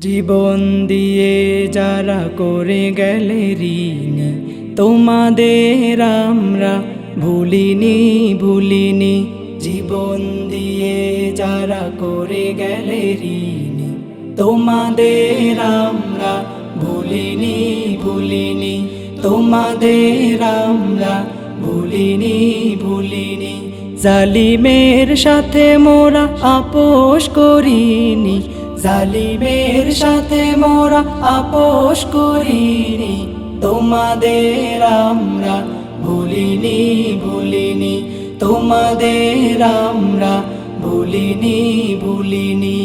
জীবন দিয়ে যারা করে গেলে ঋণী, তোমাদের আমরা ভুলিনি ভুলিনি। জীবন দিয়ে যারা করে গেলে ঋণী, তোমাদের আমরা ভুলিনি ভুলিনি। তোমাদের আমরা ভুলিনি ভুলিনি। জালিমের সাথে মোরা আপোষ করিনি। জালিমের সাথে মোরা আপোষ করিনি। তোমাদের আমরা ভুলিনি ভুলিনি। তোমাদের আমরা ভুলিনি ভুলিনি।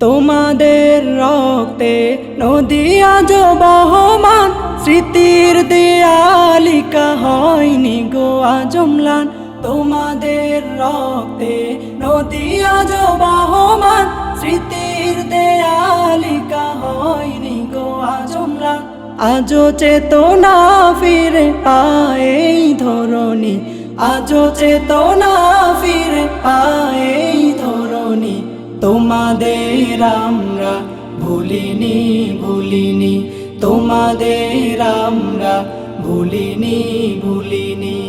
তোমাদের রক্তে নদী আজ বহমান, স্মৃতির দেয়ালিকা হয়নি গো আজমলান তোমাদের রক্তে নদী আজ বহমান আজও চেতনা ফিরে পায় এই ধরণী। আজও চেতনা ফিরে পায় এই ধরণী। তোমাদের আমরা ভুলিনি ভুলিনি। তোমাদের আমরা ভুলিনি ভুলিনি।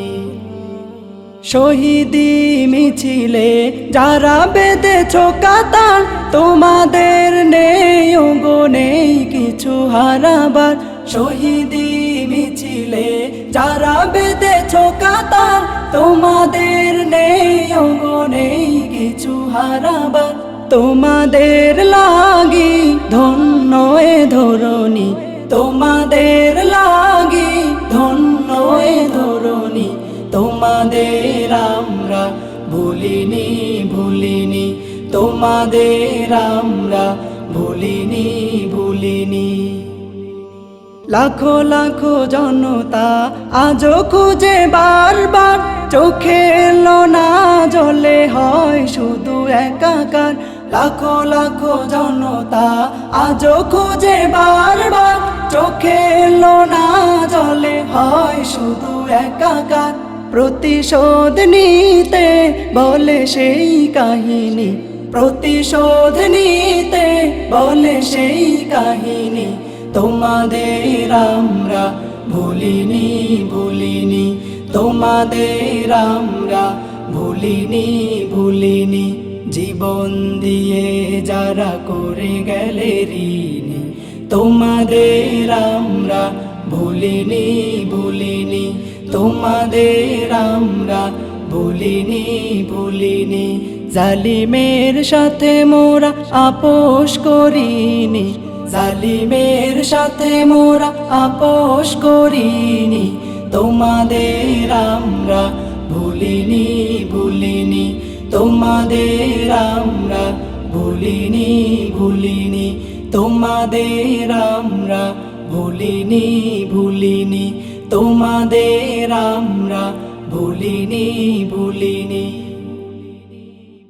শহীদি মিছিলে যারা বেঁধেছ কাতার, তোমাদের নেই গো নেই কিছু হারাবার। শহীদি মিছিলে, যারা বেঁধেছ কাতার, তোমাদের নেই নেই, কিছু হারাবার। তোমাদের লাগি ধন্য এ ধরণী, তোমাদের লাগি ধন্য এ ধরণী, তোমাদের আমরা ভুলিনি ভুলিনি, তোমাদের আমরা ভুলিনি ভুলিনি। লাখো লাখো জনতা আজও খুঁজে বারবার। চোখে না জলে হয় শুধু একাকার। লাখো লাখো জনতা আজও খুঁজে বারবার। চোখে না জলে হয় শুধু একাকার। প্রতিশোধ নিতে বলে সেই কাহিনী। প্রতিশোধ নিতে বলে সেই কাহিনী। তোমাদের আমরা ভুলিনি ভুলিনি। তোমাদের আমরা ভুলিনি ভুলিনি। জীবন দিয়ে যারা করে গেলে ঋণী, তোমাদের আমরা ভুলিনি ভুলিনি। তোমাদের আমরা ভুলিনি ভুলিনি। জালিমের সাথে মোরা আপোষ করিনি। জালিমের সাথে মোরা আপোষ করিনি। তোমাদের আমরা ভুলিনি ভুলিনি। তোমাদের আমরা ভুলিনি ভুলিনি। তোমাদের আমরা ভুলিনি ভুলিনি। তোমাদের আমরা ভুলিনি ভুলিনি।